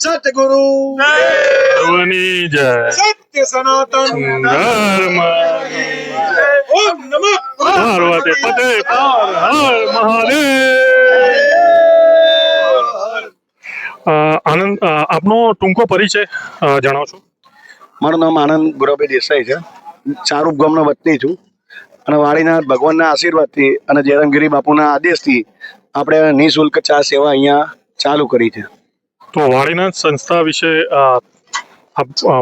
સતગુરુ. સર્વની જય. સત્ય સનાતન. ધર્મ ઓમ નમઃ. પાર્વતી પતે પાર હર મહાદેવ. આનંદ આપનો ટૂંકો પરિચય જણાવશો મારું નામ આનંદ ગુરાભાઈ દેસાઈ છે. ચારૂપ ગામનો વતની છું. અને વાળીનાથ ભગવાનના આશીર્વાદથી અને જયરામગીરી બાપુના આદેશથી આપણે નિઃશુલ્ક ચા સેવા અહીંયા ચાલુ કરી છે. તો વાળીનાથ સંસ્થા વિશે આપ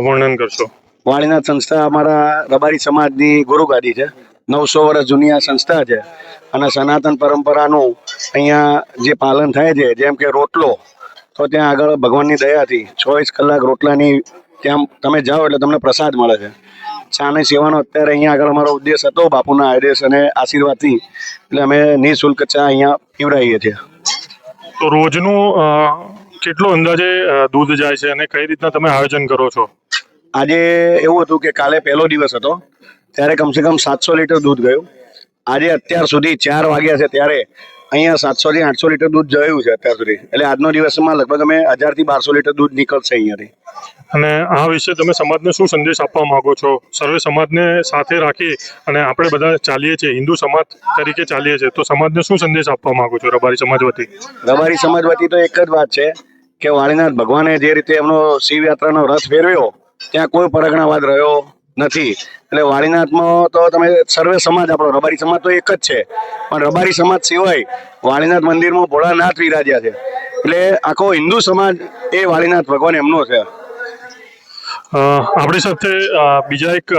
વર્ણન કરશો. વાળીનાથ સંસ્થા અમારા રબારી સમાજની ગુરુગાદી છે. નવસો વર્ષ જૂની આ સંસ્થા છે. અને સનાતન પરંપરાનું અહીંયા જે પાલન થાય છે જેમ કે રોટલો તો ત્યાં આગળ ભગવાનની દયાથી ચોવીસ કલાક રોટલાની ત્યાં તમે જાઓ એટલે તમને પ્રસાદ મળે છે. ચાની સેવાનો અત્યારે અહીંયા આગળ અમારો ઉદ્દેશ હતો બાપુના આદેશ અને આશીર્વાદથી. એટલે અમે નિઃશુલ્ક ચા અહીંયા પીવડાવીએ છીએ. તો રોજનું કેટલો અંદાજે દૂધ જાય છે અને કઈ રીતના તમે આયોજન કરો છો? આજે એવું હતું કે કાલે પહેલો દિવસ હતો, ત્યારે કમસે કમ સાતસો લીટર દૂધ ગયું. આજે અત્યાર સુધી ચાર વાગ્યા છે, ત્યારે અહીંયા સાતસો થી આઠસો લીટર દૂધ જયું છે અત્યાર સુધી. એટલે આજનો દિવસમાં લગભગ અમે હજારથી બારસો લીટર દૂધ નીકળશે અહીંયાથી. અને આ વિશે તમે સમાજને શું સંદેશ આપવા માંગો છો? સર્વે સમાજને સાથે રાખી અને આપણે બધા ચાલીએ છીએ હિન્દુ સમાજ તરીકે ચાલીએ છીએ તો સમાજને શું સંદેશ આપવા માંગો છો રબારી સમાજ વતી? રબારી સમાજ વતી તો એક જ વાત છે કે વાળીનાથ ભગવાને જે રીતે એમનો શિવ યાત્રાનો રથ ફેરવ્યો ત્યાં કોઈ પરગણાવાદ રહ્યો નથી. એટલે વાળીનાથમાં તો તમે સર્વે સમાજ આપણો રબારી સમાજ તો એક જ છે. પણ રબારી સમાજ સિવાય વાળીનાથ મંદિરમાં ભોળાનાથ વિરાજ્યા છે. એટલે આખો હિન્દુ સમાજ એ વાળીનાથ ભગવાન એમનો છે. આપણી સાથે બીજા એક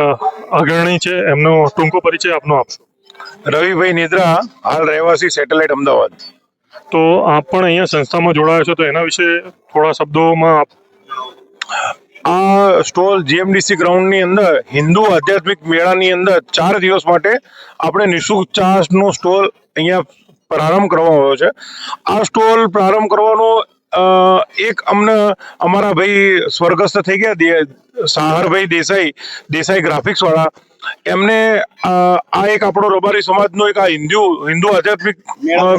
અગ્રણી છે એમનો ટૂંકો પરિચય આપનો આપશો. રવિભાઈ નિદ્રા હાલ રહેવાસી સેટેલાઇટ અમદાવાદ. તો આપ પણ અહીંયા સંસ્થામાં જોડાયા છો તો એના વિશે થોડા શબ્દોમાં આપ આ સ્ટોલ જીએમડીસી ગ્રાઉન્ડની અંદર હિન્દુ આધ્યાત્મિક મેળાની અંદર ચાર દિવસ માટે આપણે નિઃશુલ્ક ચાનો સ્ટોલ અહીંયા પ્રારંભ કરવામાં આવ્યો છે. આ સ્ટોલ પ્રારંભ કરવાનો એક અમને અમારા ભાઈ સ્વર્ગસ્થ થઈ ગયા સાહરભાઈ દેસાઈ દેસાઈ ગ્રાફિક્સ વાળા. એમને આ એક આપણો રબારી સમાજનો એક આ હિન્દુ હિન્દુ આધ્યાત્મિક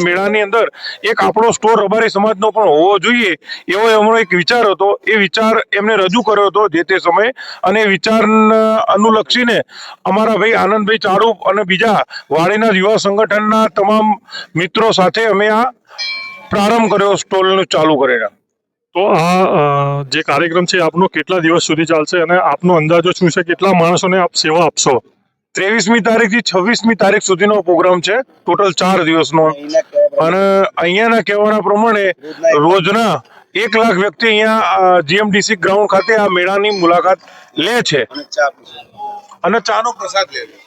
મેળાની અંદર એક આપણો સ્ટોર રબારી સમાજનો પણ હોવો જોઈએ એવો એમનો એક વિચાર હતો. એ વિચાર એમને રજૂ કર્યો હતો જે તે સમયે અને વિચાર અનુલક્ષીને અમારા ભાઈ આનંદભાઈ ચારૂપ અને બીજા વાડીના યુવા સંગઠનના તમામ મિત્રો સાથે અમે આ પ્રારંભ કર્યો, સ્ટોલનું ચાલુ કરીને. તો આ જે કાર્યક્રમ છે આપનો કેટલા દિવસ સુધી ચાલશે અને આપનો અંદાજો શું છે? કેટલા માણસોને આપ સેવા આપશો? ત્રેવીસમી તારીખથી છવ્વીસમી તારીખ સુધીનો પ્રોગ્રામ છે ટોટલ ચાર દિવસનો. અને અહીંયાના કહેવાના પ્રમાણે રોજના એક લાખ વ્યક્તિ અહીંયા જીએમડીસી ગ્રાઉન્ડ ખાતે આ મેળાની મુલાકાત લે છે. અને ચાનો પ્રસાદ લે છે.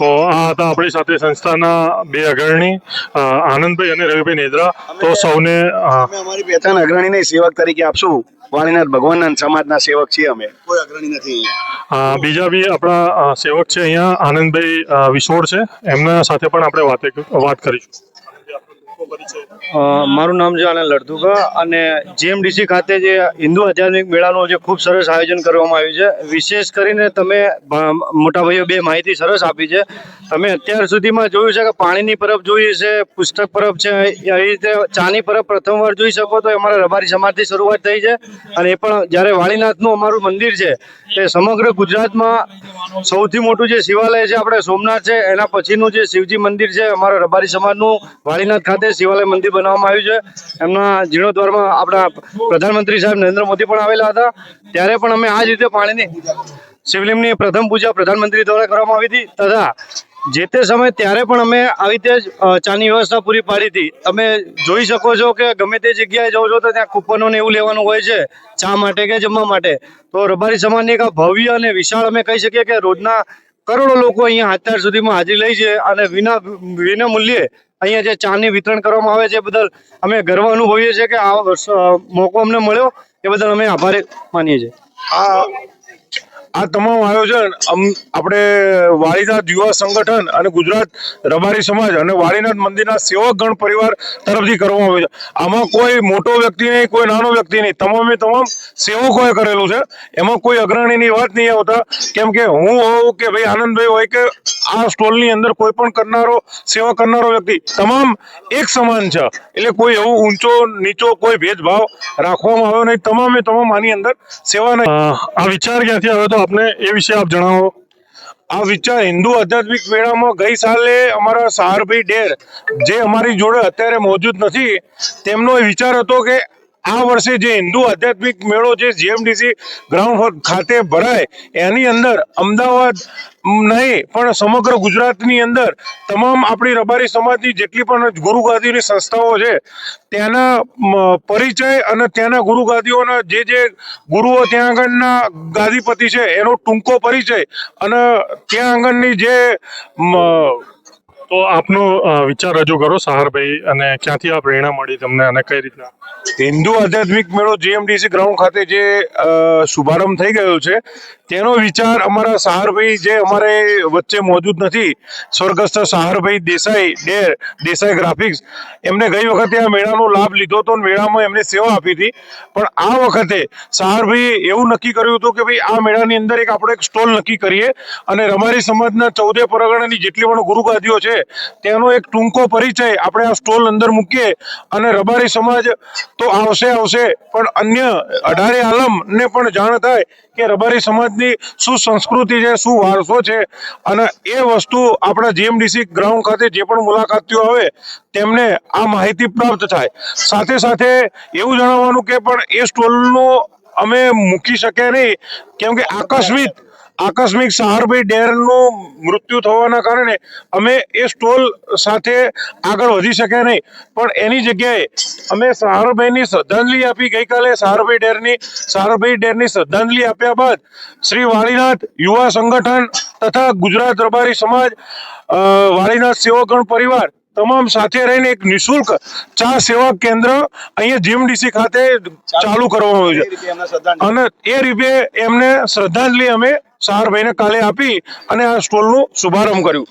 તો આ હતા આપણી સાથે સંસ્થાના બે અગ્રણી આનંદભાઈ અને રવિભાઈ નેદ્રા. તો સૌને અમારી પહેચાન અગ્રણીને સેવક તરીકે આપશું. વાણીનાથ ભગવાનના સમાજના સેવક છીએ અમે. કોઈ અગ્રણી નથી બીજા બી આપણા સેવક છે અહીંયા આનંદભાઈ અ, છે. એમના સાથે પણ આપણે વાતે વાત કરીશું. મારું નામ છે આનંદ લડધુકા અને જીએમડીસી ખાતે જે હિન્દુ આધ્યાત્મિક મેળાનું જે ખૂબ સરસ આયોજન કરવામાં આવ્યું છે. વિશેષ કરીને તમે મોટા ભાઈઓ બે માહિતી સરસ આપી છે. તમે અત્યાર સુધીમાં જોયું છે કે પાણીની પરબ જોઈ છે, પુસ્તક પરબ છે એવી રીતે ચાની પરબ પ્રથમવાર જોઈ શકો તો અમારા રબારી સમાજથી શરૂઆત થઈ છે અને એ પણ જ્યારે વાળીનાથનું અમારું મંદિર છે, તે સમગ્ર ગુજરાતમાં સૌથી મોટું જે શિવાલય છે, આપણે સોમનાથ છે, એના પછીનું જે શિવજી મંદિર છે, અમારા રબારી સમાજનું વાળીનાથ ખાતે શિવાલય મંદિર બનાવવામાં આવ્યું છે. એમના જીર્ણોદ્વારમાં આપણા પ્રધાનમંત્રી સાહેબ નરેન્દ્ર મોદી પણ આવેલા હતા. ત્યારે પણ અમે આ જ રીતે પાણીની શિવલિંગની પ્રથમ પૂજા પ્રધાનમંત્રી દ્વારા કરવામાં આવી હતી તથા જે તે સમયે ત્યારે પણ અમે આવી રીતે ચાની વ્યવસ્થા પૂરી પાડી હતી. તમે જોઈ શકો છો કે ગમે તે જગ્યાએ જાઓ છો તો ત્યાં કૂપનો ને એવું લેવાનું હોય છે, ચા માટે કે જમવા માટે. તો રબારી સમાજની એક ભવ્ય અને વિશાળ અમે કહી શકીએ કે રોજના કરોડો લોકો અહીંયા અત્યાર સુધીમાં હાજરી લે છે અને વિના વિના મૂલ્યે અહીંયા જે ચાની વિતરણ કરવામાં આવે છે એ બદલ અમે ગર્વ અનુભવીએ છીએ કે આ મોકો અમને મળ્યો. એ બદલ અમે આભારી માનીએ છીએ. આ આ તમામ આયોજન આપણે વાળીનાથ યુવા સંગઠન અને ગુજરાત રબારી સમાજ અને વાળીનાથ મંદિરના સેવક ગણ પરિવાર તરફથી કરવામાં આવ્યો છે. આમાં કોઈ મોટો વ્યક્તિ નહીં, કોઈ નાનો વ્યક્તિ નહીં. તમામે તમામ સેવકોએ કરેલું છે. એમાં કોઈ અગ્રણીની વાત નહીં આવતા. કેમ કે હું હોઉં કે ભાઈ આનંદભાઈ હોય કે આ સ્ટોલની અંદર કોઈ પણ કરનારો, સેવા કરનારો વ્યક્તિ, તમામ એક સમાન છે. એટલે કોઈ એવું ઊંચો, નીચો કોઈ ભેદભાવ રાખવામાં આવ્યો નહીં. તમામે તમામ આની અંદર સેવા આ વિચાર ક્યાંથી આવ્યો તો આપને એ વિશે આપ જણાવો. આ વિચાર હિન્દુ આધ્યાત્મિક મેળામાં ગઈ સાલે અમારા સહારભાઈ ડેર, જે અમારી જોડે અત્યારે મોજૂદ નથી, તેમનો એ વિચાર હતો કે આ વર્ષે જે હિન્દુ આધ્યાત્મિક મેળો જે જીએમડીસી ગ્રાઉન્ડ ખાતે ભરાય, એની અંદર અમદાવાદ નહીં, પણ સમગ્ર ગુજરાતની અંદર તમામ આપણી રબારી સમાજની જેટલી પણ ગુરુ ગાદીની સંસ્થાઓ છે ત્યાંના પરિચય અને ત્યાંના ગુરુ ગાદીઓના જે જે ગુરુઓ ત્યાં આગળના ગાદીપતિ છે, એનો ટૂંકો પરિચય અને ત્યાં આગળની જે તો આપનો વિચાર રજૂ કરો સહારભાઈ, અને ક્યાંથી આ પ્રેરણા મળી તમને અને કઈ રીતના હિન્દુ આધ્યાત્મિક મેળો જીએમડીસી ગ્રાઉન્ડ ખાતે જે શુભારંભ થઈ ગયો છે, તેનો વિચાર અમારા સહારભાઈ જે અમારે વચ્ચે મોજૂદ નથી, સ્વર્ગસ્થ સહારભાઈ દેસાઈ ડેર દેસાઈ ગ્રાફિક્સ, એમને ગઈ વખતે આ મેળાનો લાભ લીધો હતો મેળામાં એમને સેવા આપી હતી. પણ આ વખતે સહારભાઈએ એવું નક્કી કર્યું હતું કે ભાઈ આ મેળાની અંદર એક આપણે એક સ્ટોલ નક્કી કરીએ, અને રમારી સમાજના ચૌદે પરગણાની જેટલી પણ ગુરુગાદીઓ છે તેનો એક ટૂંકો પરિચય આપણે આ સ્ટોલ અંદર મૂકીએ અને રબારી સમાજ તો આવશે આવશે. પણ અન્ય અઢારે આલમને પણ જાણ થાય કે રબારી સમાજની શું સંસ્કૃતિ છે, શું વારસો છે. અને એ વસ્તુ આપણા જીએમડીસી ગ્રાઉન્ડ ખાતે જે પણ મુલાકાતીઓ આવે તેમને આ માહિતી પ્રાપ્ત થાય. સાથે સાથે એવું જણાવવાનું કે પણ એ સ્ટોલનો અમે મૂકી શકીએ નહીં. કેમ કે આકસ્મિક આકસ્મિક સહારભાઈ ડેરનું મૃત્યુ થવાના કારણે અમે એ સ્ટોલ સાથે આગળ વધી શક્યા નહીં. પણ એની જગ્યાએ અમે સહારભાઈની શ્રદ્ધાંજલિ આપી ગઈકાલે સહારભાઈ ડેરની સહારભાઈ ડેરની શ્રદ્ધાંજલિ આપ્યા બાદ શ્રી વાળીનાથ યુવા સંગઠન તથા ગુજરાત દરબારી સમાજ વાળીનાથ સેવકગણ પરિવાર તમામ સાથે રહીને એક નિઃશુલ્ક ચા સેવા કેન્દ્ર અહીંયા જીમડીસી ખાતે ચાલુ કરવામાં આવ્યું છે. અને એ રીતે એમને શ્રદ્ધાંજલિ અમે સહારભાઈને કાલે આપી અને આ સ્ટોલનું શુભારંભ કર્યું.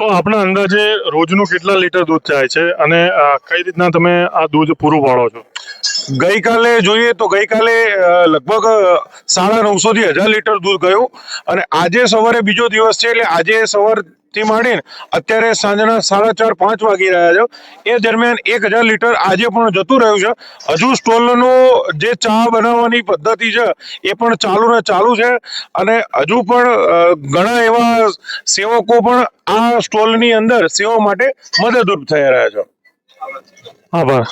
તો આપણા અંદાજે રોજનું કેટલા લીટર દૂધ જાય છે? અને કઈ રીતના તમે આ દૂધ પૂરું પાડો છો? ગઈકાલે જોઈએ તો ગઈકાલે લગભગ સાડા નવસો થી હજાર લીટર દૂધ ગયું. અને આજે સવારે બીજો દિવસ છે એટલે આજે સવારથી માંડીને અત્યારે સાંજના સાડા ચાર, પાંચ વાગી રહ્યા છે. એ દરમિયાન એક હજાર લીટર આજે પણ જતું રહ્યું છે. હજુ સ્ટોલનો જે ચા બનાવવાની પદ્ધતિ છે, એ પણ ચાલુ ને ચાલુ છે. અને હજુ પણ ઘણા એવા સેવકો પણ આ સ્ટોલની અંદર સેવા માટે મદદરૂપ થઈ રહ્યા છે. આભાર.